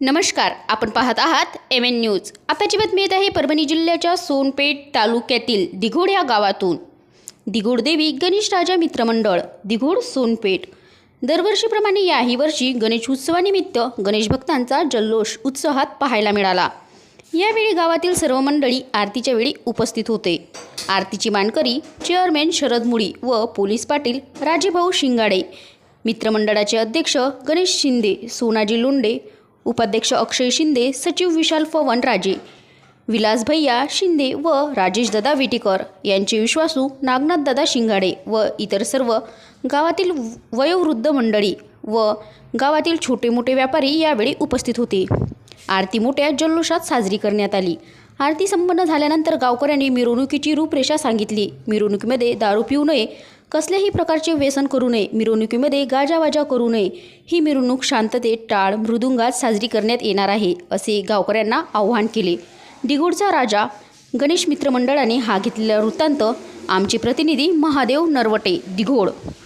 नमस्कार आपण पाहत आहात एम एन न्यूज आताची बातमी येत आहे परभणी जिल्ह्याच्या सोनपेठ तालुक्यातील दिघोड या गावातून. दिघोड देवी गणेश राजा मित्रमंडळ दिघोड सोनपेठ. दरवर्षीप्रमाणे याही वर्षी गणेश उत्सवानिमित्त गणेश भक्तांचा जल्लोष उत्साहात पाहायला मिळाला. यावेळी गावातील सर्व मंडळी आरतीच्या वेळी उपस्थित होते. आरतीची मानकरी चेअरमॅन शरद मुळी व पोलीस पाटील राजेभाऊ शिंगाडे. मित्रमंडळाचे अध्यक्ष गणेश शिंदे सोनाजी लोंडे उपाध्यक्ष अक्षय शिंदे सचिव विशाल पवन राजे. विलास भैया शिंदे व राजेश दादा विटीकर यांचे विश्वासू नागनाथ दादा शिंगाडे व इतर सर्व गावातील वयोवृद्ध मंडळी व गावातील छोटे मोठे व्यापारी यावेळी उपस्थित होते. आरती मोठ्या जल्लोषात साजरी करण्यात आली. आरती संपन्न झाल्यानंतर गावकऱ्यांनी मिरवणुकीची रूपरेषा सांगितली. मिरवणुकीमध्ये दारू पिऊ नये कसल्याही प्रकारचे व्यसन करू नये मिरवणुकीमध्ये गाजावाजा करू नये. ही मिरवणूक शांततेत टाळ मृदुंगात साजरी करण्यात येणार आहे असे गावकऱ्यांना आव्हान केले. दिगोडचा राजा गणेश मित्रमंडळाने हा घेतलेला वृत्तांत आमचे प्रतिनिधी महादेव नरवटे दिघोड.